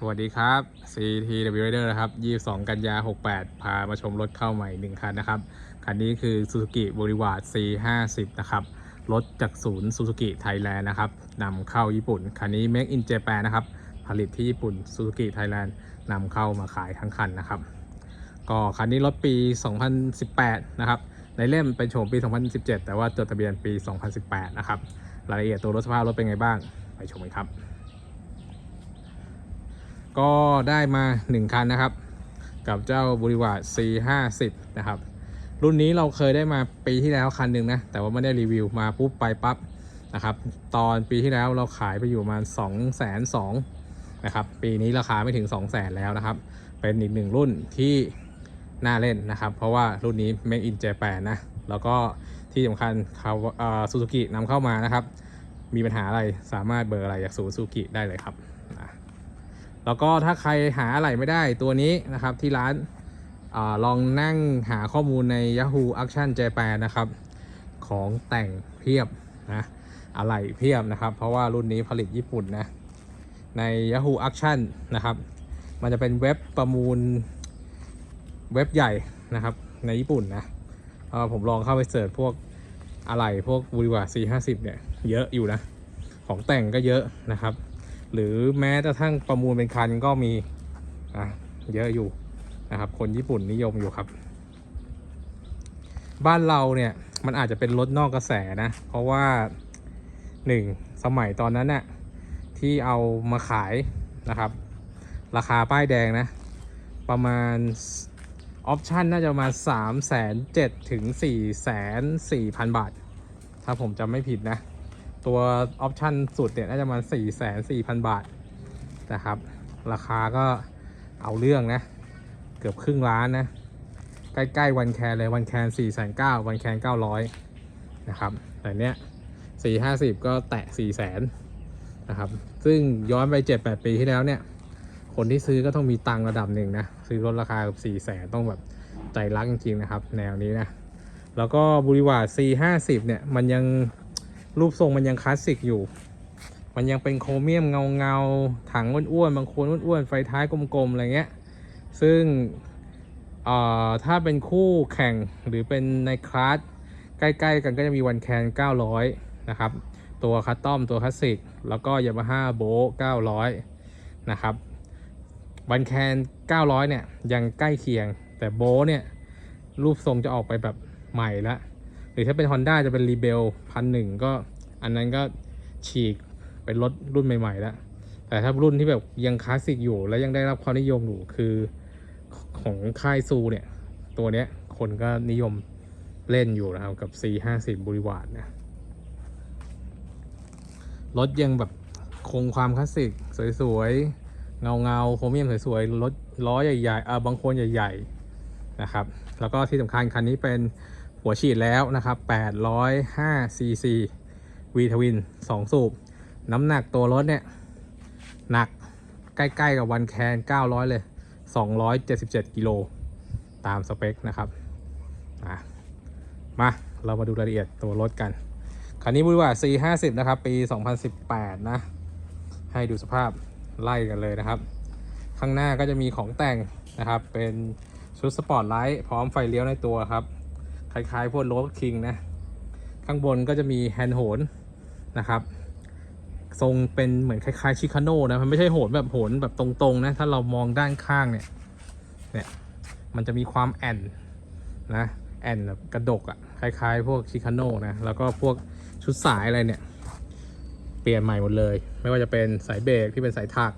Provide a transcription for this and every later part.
สวัสดีครับ CTW Rider นะครับ 22 กันยา 68 พามาชมรถเข้าใหม่1คันนะครับ คันนี้คือ Suzuki b o l i v a r C50 นะครับ รถจากศูนย์ Suzuki Thailand นะครับนำเข้าญี่ปุ่น คันนี้ Make in Japan นะครับ ผลิตที่ญี่ปุ่น Suzuki Thailand นำเข้ามาขายทั้งคันนะครับ ก็คันนี้รถปี 2018 นะครับ ในเล่มเป็นโฉมปี 2017 แต่ว่าจดทะเบียนปี 2018 นะครับ รายละเอียดตัวรถสภาพรถเป็นไงบ้าง ไปชมกันครับ ก็ได้มา 1 คันนะครับ กับเจ้าบริวาร C50 นะครับ รุ่นนี้เราเคยได้มาปีที่แล้วคันหนึ่งนะ แต่ว่าไม่ได้รีวิวมาปุ๊บไปปั๊บนะครับ ตอนปีที่แล้วเราขายไปอยู่ประมาณ 2 2 0 0 0นะครับ ปีนี้ราคาไม่ถึง 2 0 0 0 0 0แล้วนะครับ เป็นอีกหนึ่งรุ่นที่น่าเล่นนะครับ เพราะว่ารุ่นนี้ Make in Japan นะ แล้วก็ที่สำคัญเขาซูซูกินำเข้ามานะครับ มีปัญหาอะไรสามารถเบอร์อะไรจากศูนย์ซูซูกิได้เลยครับ แล้วก็ถ้าใครหาอะไรไม่ได้ตัวนี้นะครับที่ร้านอลองนั่งหาข้อมูลใน Yahoo Action Japan นะครับ ของแต่งเพียบนะอะไรเพียบนะครับ เพราะว่ารุ่นนี้ผลิตญี่ปุ่นนะ ใน Yahoo Action นะครับ มันจะเป็นเว็บประมูลเว็บใหญ่นะครับ ในญี่ปุ่นนะผมลองเข้าไปเสิร์ชพวกอะไรพวกบริวาร C50 เนี่ย เยอะอยู่นะ ของแต่งก็เยอะนะครับ หรือแม้กระทั่งประมูลเป็นคันก็มีอะเยอะอยู่นะครับ คนญี่ปุ่นนิยมอยู่ครับ บ้านเราเนี่ยมันอาจจะเป็นรถนอกกระแสนะ เพราะว่าหนึ่งสมัยตอนนั้นน่ะที่เอามาขายนะครับ ราคาป้ายแดงนะ ประมาณออปชันน่าจะมา3 7 0 0 0 ถึง 4 4 0 0 0 บาท ถ้าผมจำไม่ผิดนะ ตัวออปชันสุดเนี่ยน่าจะประมาณ4 4 0 0 0 บาทนะครับ ราคาก็เอาเรื่องนะ เกือบครึ่งล้านนะ ใกล้ๆวันแคนเลยวันแคน4 9 0 0 0วันแคน900 นะครับ แต่เนี้ย4 50 ก็แตะ 4 0 0 0 0นะครับ ซึ่งย้อนไป 7-8 ปีที่แล้วเนี่ย คนที่ซื้อก็ต้องมีตังระดับหนึ่งนะ ซื้อรถราคากับ4 0 0 0 0 0ต้องแบบใจรักจริงๆนะครับ แนวนี้นะ แล้วก็บริวาร C50 เนี่ยมันยัง รูปทรงมันยังคลาสสิกอยู่ มันยังเป็นโครเมียมเงาเงาถังอ้วนๆบางคนอ้วนๆไฟท้ายกลมๆอะไรเงี้ย ซึ่งถ้าเป็นคู่แข่งหรือเป็นในคลาสใกล้ๆกันก็จะมีวันแคน900 นะครับ ตัวคัสตอมตัวคลาสสิก แล้วก็ยามาฮ่าโบ900 นะครับ วันแคน 900 เนี่ย ยังใกล้เคียง แต่โบเนี่ย รูปทรงจะออกไปแบบใหม่ละ รือถ้าเป็น Honda จะเป็น Rebel พันหนึ่งก็อันนั้นก็ฉีกเป็นรถรุ่นใหม่ๆแล้ว แต่ถ้ารุ่นที่แบบยังคลาสสิกอยู่และยังได้รับความนิยมอยู่คือของค่ายซูเนี่ย ตัวเนี้ยคนก็นิยมเล่นอยู่นะครับ กับ C50 บริวารนะรถยังแบบคงความคลาสสิกสวยๆ เงาเงาๆโครเมียมสวยๆ รถล้อใหญ่ๆเออบางคนใหญ่ ๆ นะครับ แล้วก็ที่สำคัญคันนี้เป็น หัวฉีดแล้วนะครับ805 cc V Twin 2 สูบ น้ำหนักตัวรถเนี่ย หนักใกล้ๆกับวันแคน 900 เลย 277 กิโล ตามสเปคนะครับมา เรามาดูรายละเอียดตัวรถกัน คันนี้บริวา C50 นะครับ ปี 2018 นะ ให้ดูสภาพไล่กันเลยนะครับ ข้างหน้าก็จะมีของแต่งนะครับ เป็นชุดสปอร์ตไลท์พร้อมไฟเลี้ยวในตัวครับ คล้ายๆพวกโรดคิงนะ ข้างบนก็จะมีแฮนด์โหนนะครับ ทรงเป็นเหมือนคล้ายๆชิคาโน่นะมันไม่ใช่โหนแบบโหนแบบตรงๆนะ ถ้าเรามองด้านข้างเนี่ยเนี่ยมันจะมีความแอนนะแอนแบบกระดกอะคล้าย ๆ พวกชิคาโน่นะแล้วก็พวกชุดสายอะไรเนี่ย เปลี่ยนใหม่หมดเลย ไม่ว่าจะเป็นสายเบรกที่เป็นสายถัก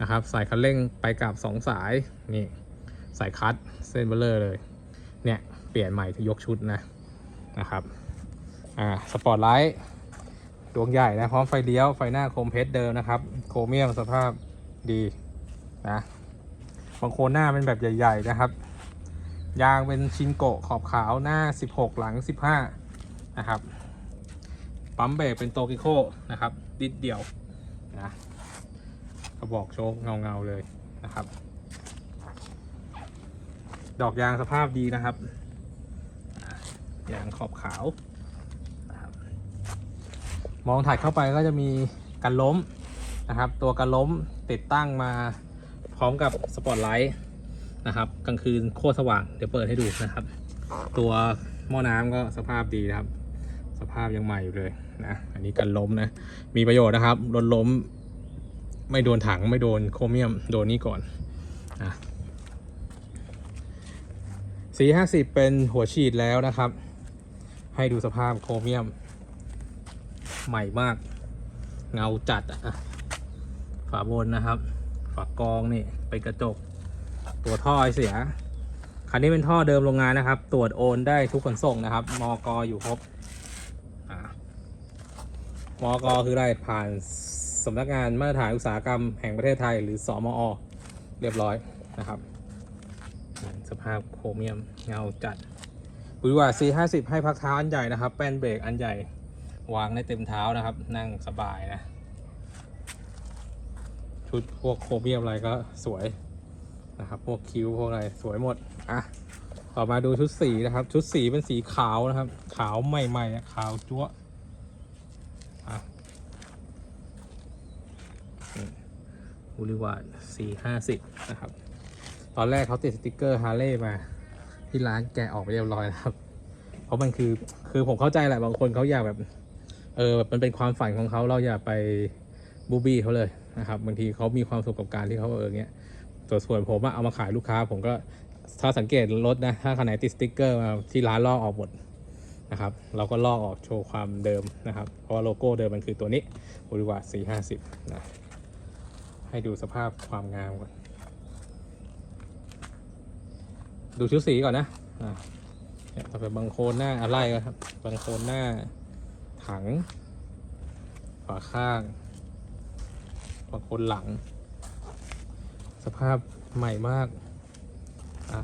นะครับ สายคันเร่งไปกับสองสายนี่สายคัตเส้นเบลเลอร์เลย เนี่ย เปลี่ยนใหม่ที่ยกชุดนะนะครับอ่าสปอร์ตไลท์ดวงใหญ่นะพร้อมไฟเลี้ยวไฟหน้าโคมเพชรเดิมนะครับ โครเมียมสภาพดีนะบางโคนหน้าเป็นแบบใหญ่ ๆนะครับ ยางเป็นชินโกะขอบขาวหน้า 16 หลัง 15 นะครับปั๊มเบรกเป็นโตกิโคนะครับดิดเดี่ยวนะกระบอกโชคเงาๆเลยนะครับ ดอกยางสภาพดีนะครับ ยางขอบขาวนะครับมองถัดเข้าไปก็จะมีกันล้มนะครับ ตัวกระล้มติดตั้งมาพร้อมกับสปอตไลท์นะครับกลางคืนโคตรสว่างเดี๋ยวเปิดให้ดูนะครับ ตัวหม้อน้ำก็สภาพดีนะครับ สภาพยังใหม่อยู่เลยนะอันนี้กันล้มนะมีประโยชน์นะครับรถล้ม ไม่โดนถังไม่โดนโครเมียมโดนนี่ก่อนนะสีห้าสิบเป็นหัวฉีดแล้วนะครับ ให้ดูสภาพโครเมียม ใหม่มาก เงาจัดอะฝาบนนะครับ ฝากรองนี่เป็นกระจก ตัวท่อไอเสีย คันนี้เป็นท่อเดิมโรงงานนะครับ ตรวจโอนได้ทุกขนส่งนะครับ มอกออยู่ครบอมอกอคืออะไรผ่านสำนักงานมาตรฐานอุตสาหกรรมแห่งประเทศไทย หรือสอมอ เรียบร้อยนะครับ สภาพโครเมียมเงาจัด บุยว่า C50 ให้พักเท้าอันใหญ่นะครับ แป้นเบรกอันใหญ่ วางได้เต็มเท้านะครับ นั่งสบายนะ ชุดพวกโครเมียมอะไรก็สวยนะครับ พวกคิ้วพวกอะไรสวยหมด อะต่อมาดูชุดสีนะครับ ชุดสีเป็นสีขาวนะครับ ขาวใหม่ๆอะขาวจั๊วอะบุริวาสี่ห้าสิบนะครับ ตอนแรกเขาติดสติกเกอร์ฮาร์เลย์มา ที่ร้านแกออกไปเรียบร้อยนะครับ เพราะมันคือคือผมเข้าใจแหละบางคนเขาอยากแบบ เออแบบมันเป็นความฝันของเขาเราอย่าไปบูบี้เขาเลยนะครับบางทีเขามีความสุขกับการที่เขาเออเงี้ยตัวส่วนผมอะเอามาขายลูกค้า ผมก็ถ้าสังเกตรถนะถ้าคันไหนติดสติ๊กเกอร์มาที่ร้านลอกออกหมดนะครับเราก็ลอกออกโชว์ความเดิมนะครับ เพราะว่าโลโก้เดิมมันคือตัวนี้บริวาร450นะให้ดูสภาพความงามก่อน ดูชุดสีก่อนนะอะเนี่ยถ้าเป็นบางโคนหน้าอะไรก็ครับบางโคนหน้า ถังฝาข้างบางโคนหลัง สภาพใหม่มากอะ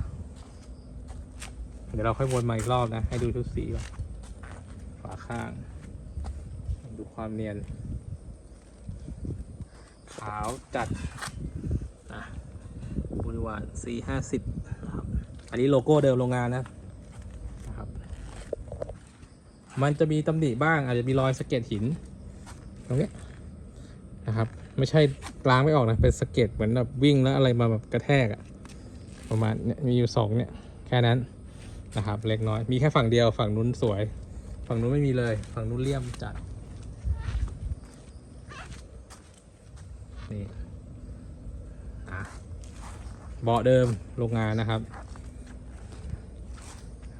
เดี๋ยวเราค่อยวนมาอีกรอบนะ ให้ดูชุดสีก่อนฝาข้าง ดูความเนียน ขาวจัดนะบริวาร C50 นะครับ อันนี้โลโก้เดิมโรงงานนะนะครับ มันจะมีตำหนิบ้างอาจจะมีรอยสะเก็ดหินตรงเนี้นะครับ ไม่ใช่ล้างไม่ออกนะเป็นสะเก็ดเหมือนแบบวิ่งแล้วอะไรมาแบบกระแทกอะประมาณเนี้ยมีอยู่สองเนี่ยแค่นั้นนะครับเล็กน้อยมีแค่ฝั่งเดียวฝั่งนู้นสวย ฝั่งนู้นไม่มีเลย ฝั่งนู้นเลี่ยมจัดนี่อะเบาะเดิมโรงงานนะครับ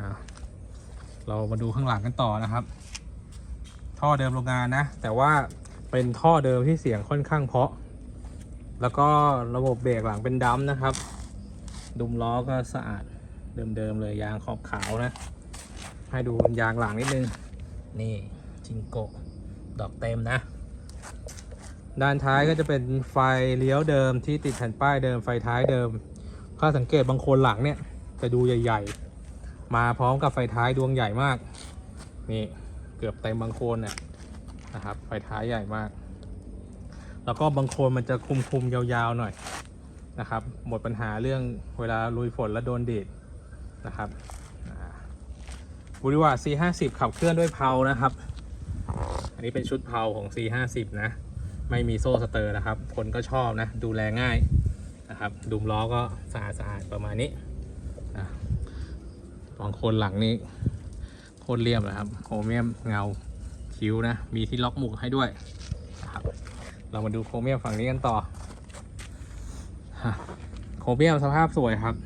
อะ เรามาดูข้างหลังกันต่อนะครับ ท่อเดิมโรงงานนะ แต่ว่าเป็นท่อเดิมที่เสียงค่อนข้างเพาะ แล้วก็ระบบเบรกหลังเป็นดัมนะครับ ดุมล้อก็สะอาดเดิมๆเลยยางขอบขาวนะ ให้ดูยางหลังนิดนึง นี่จิงโกะดอกเต็มนะ ด้านท้ายก็จะเป็นไฟเลี้ยวเดิมที่ติดแผ่นป้ายเดิมไฟท้ายเดิมถ้าสังเกตบางคนหลังเนี่ยจะดูใหญ่ ๆ มาพร้อมกับไฟท้ายดวงใหญ่มาก นี่เกือบเต็มบางโคนเนี่ยนะครับ ไฟท้ายใหญ่มาก แล้วก็บางโคนมันจะคุมๆยาวๆหน่อยนะครับ หมดปัญหาเรื่องเวลาลุยฝนแล้วโดนดีดนะครับอ่าบุริวา C50 ขับเคลื่อนด้วยเพลานะครับ อันนี้เป็นชุดเพลาของ C50 นะ ไม่มีโซ่สเตอร์นะครับ คนก็ชอบนะ ดูแลง่ายนะครับ ดุมล้อก็สะอาดสะอาดประมาณนี้ บางคนหลังนี้โคตรเรียบนะครับโครเมียมเงาคิ้วนะ มีที่ล็อกหมุกให้ด้วยครับ เรามาดูโครเมียมฝั่งนี้กันต่อโครเมียมสภาพสวยครับ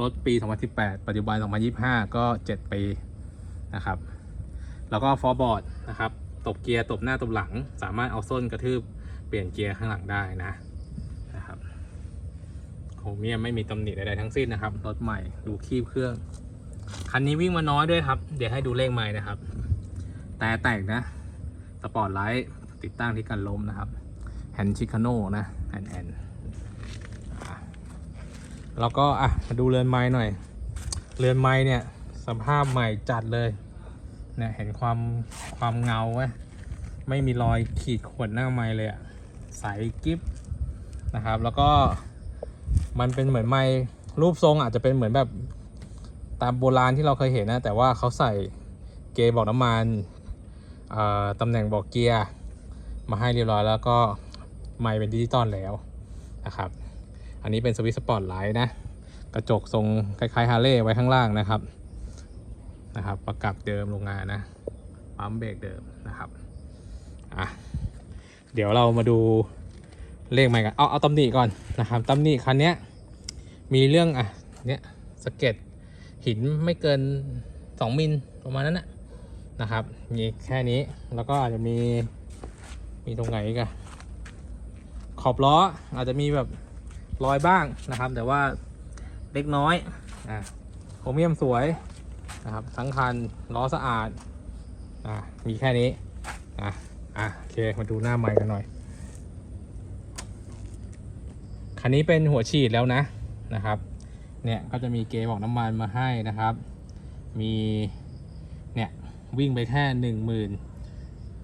รถปี 2018 ปัจจุบัน 2025 ก็ 7 ปีนะครับ แล้วก็ฟอร์บอร์ดนะครับ ตบเกียร์ ตบหน้า ตบหลัง สามารถเอาส้นกระทืบ เปลี่ยนเกียร์ข้างหลังได้นะนะครับโครเมียมไม่มีตำหนิใดๆทั้งสิ้นนะครับ รถใหม่ ดูคีบเครื่อง คันนี้วิ่งมาน้อยด้วยครับ เดี๋ยวให้ดูเลขใหม่นะครับ แต่แต่งนะ สปอร์ตไลท์ติดตั้งที่กันล้มนะครับ แฮนชิคาโน่นะแอนแอนแล้วก็อะมาดูเรือนไม้หน่อย เรือนไม้เนี่ยสภาพใหม่จัดเลยเนี่ยเห็นความความเงาไหมไม่มีรอยขีดข่วนหน้าไม้เลยอะใสกิฟนะครับ แล้วก็มันเป็นเหมือนไม้รูปทรงอาจจะเป็นเหมือนแบบ ตามโบราณที่เราเคยเห็นนะ แต่ว่าเขาใส่เกยร์บอกน้ำมันตำแหน่งบอกเกียร์มาให้เรียบร้อยแล้วก็ไมค์เป็นดิจิตอลแล้วนะครับ อันนี้เป็นสวิตสปอร์ตไลท์นะ กระจกทรงคล้ายๆฮาร์เลย์ไว้ข้างล่างนะครับนะครับ ประกับเดิมโรงงานนะปั๊มเบรกเดิมนะครับอะเดี๋ยวเรามาดูเลขใหม่กันเอาเอาตำหนิก่อนนะครับตำหนิคันนี้มีเรื่องอะเนี้ยสเก็ด หินไม่เกิน 2 มิลประมาณนั้นนะนะครับ มีแค่นี้แล้วก็อาจจะมีมีตรงไหนกอะขอบล้ออาจจะมีแบบรอยบ้างนะครับ แต่ว่าเล็กน้อยอะโครเมียมสวยนะครับทั้งคันล้อสะอาดอะมีแค่นี้อะอะโอเคมาดูหน้าไมค์กันหน่อยคันนี้เป็นหัวฉีดแล้วนะนะครับ เนี่ยก็จะมีเกบอกน้ำมันมาให้นะครับ มีเนี่ยวิ่งไปแค่หนึ่งหมื่น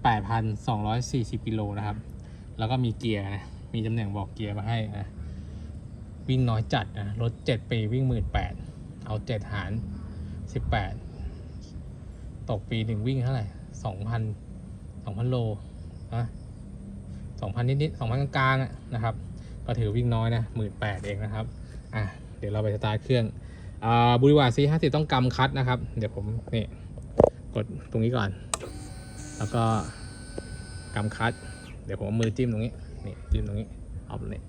แปดพันสองร้อยสี่สิบกิโลนะครับ แล้วก็มีเกียร์นะ มีตำแหน่งบอกเกียร์มาให้นะ วิ่งน้อยจัดนะ รถเจ็ดปีวิ่งหมื่นแปดเอาเจ็ดหารสิบแปดตกปีหนึ่งวิ่งเท่าไหร่สองพันสองพันโลนะสองพันนิดๆสองพันกลางๆนะครับ ก็ถือวิ่งน้อยนะหมื่นแปดเองนะครับ อะ ดี๋ยวเราไปสตาร์ทเครื่องอ่าบริวาร C50 ต้องกำคัดนะครับ เดี๋ยวผมนี่กดตรงนี้ก่อน แล้วก็กำคัด เดี๋ยวผมเอามือจิ้มตรงนี้ นี่จิ้มตรงนี้ เอาเลย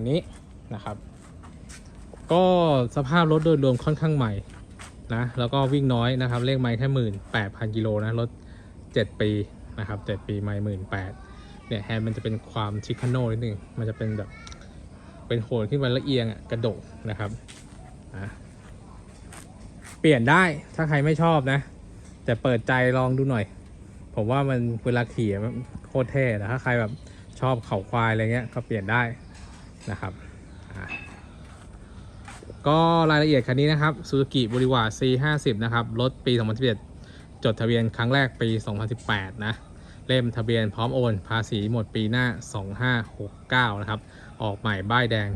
าณนี้นะครับ ก็สภาพรถโดยรวมค่อนข้างใหม่นะแล้วก็วิ่งน้อยนะครับเลขไมล์แค่หมื่นแปดพันกิโลนะรถเจ็ดปีนะครับเจ็ดปีไมล์หมื่นแปดเนี่ยแฮนด์มันจะเป็นความชิคาโน่นิดนึงมันจะเป็นแบบเป็นโหนขึ้นมาและเอียงอะกระโดดนะครับอะเปลี่ยนได้ถ้าใครไม่ชอบนะ แต่เปิดใจลองดูหน่อย ผมว่ามันเวลาขี่อะโคตรเท่แต่ถ้าใครแบบชอบเข่าควายอะไรเงี้ยก็เปลี่ยนได้ นะครับก็รายละเอียดคันนี้นะครับ Suzuki b o r i w a C50 นะครับรถปี 2011 จดทะเบียนครั้งแรกปี 2018 นะ เล่มทะเบียนพร้อมโอน ภาษีหมดปีหน้า 2569 นะครับ ออกใหม่ป้ายแดง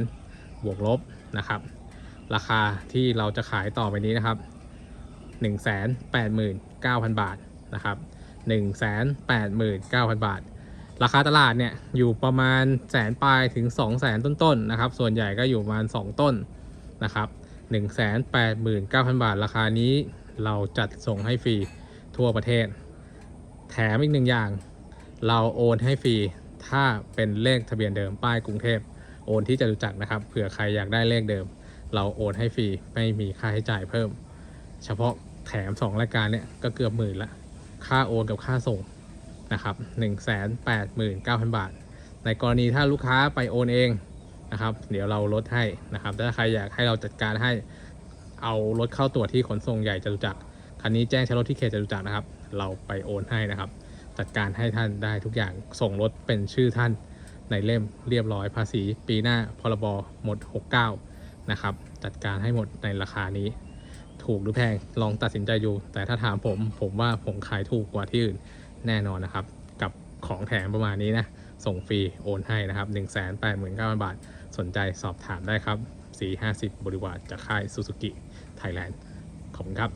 400,000 บวกลบนะครับ ราคาที่เราจะขายต่อไปนี้นะครับ 189,000 บาทนะครับ 189,000 บาท ราคาตลาดเนี่ยอยู่ประมาณแสนปลายถึง 2 0 0แสนต้นๆนะครับ ส่วนใหญ่ก็อยู่ประมาณ 2 ต้นนะครับ189,000 บาท ราคานี้เราจัดส่งให้ฟรีทั่วประเทศ แถมอีกหนึ่งอย่าง เราโอนให้ฟรีถ้าเป็นเลขทะเบียนเดิมป้ายกรุงเทพโอนที่จะรู้จักนะครับเผื่อใครอยากได้เลขเดิม เราโอนให้ฟรีไม่มีค่าใช้จ่ายเพิ่ม เฉพาะแถม 2 รายการเนี่ยก็เกือบหมื่นละค่าโอนกับค่าส่ง นะครับ189,000บาท ในกรณีถ้าลูกค้าไปโอนเองนะครับ เดี๋ยวเราลดให้นะครับถ้าใครอยากให้เราจัดการให้เอารถเข้าตรวจที่ขนส่งใหญ่จตุจักรคันนี้แจ้งใช้รถที่เขตจตุจักรนะครับ เราไปโอนให้นะครับ จัดการให้ท่านได้ทุกอย่างส่งรถเป็นชื่อท่านในเล่มเรียบร้อยภาษีปีหน้าพรบหมด 69 นะครับ จัดการให้หมดในราคานี้ ถูกหรือแพงลองตัดสินใจอยู่ แต่ถ้าถามผม ผมว่าผมขายถูกกว่าที่อื่น แน่นอนนะครับ กับของแถมประมาณนี้นะ ส่งฟรีโอนให้นะครับ 1 8 9 0 0 0 บาท สนใจสอบถามได้ครับ 450 บริวารจากค่ายซูซูกิไทยแลนด์ขอบคุณครับ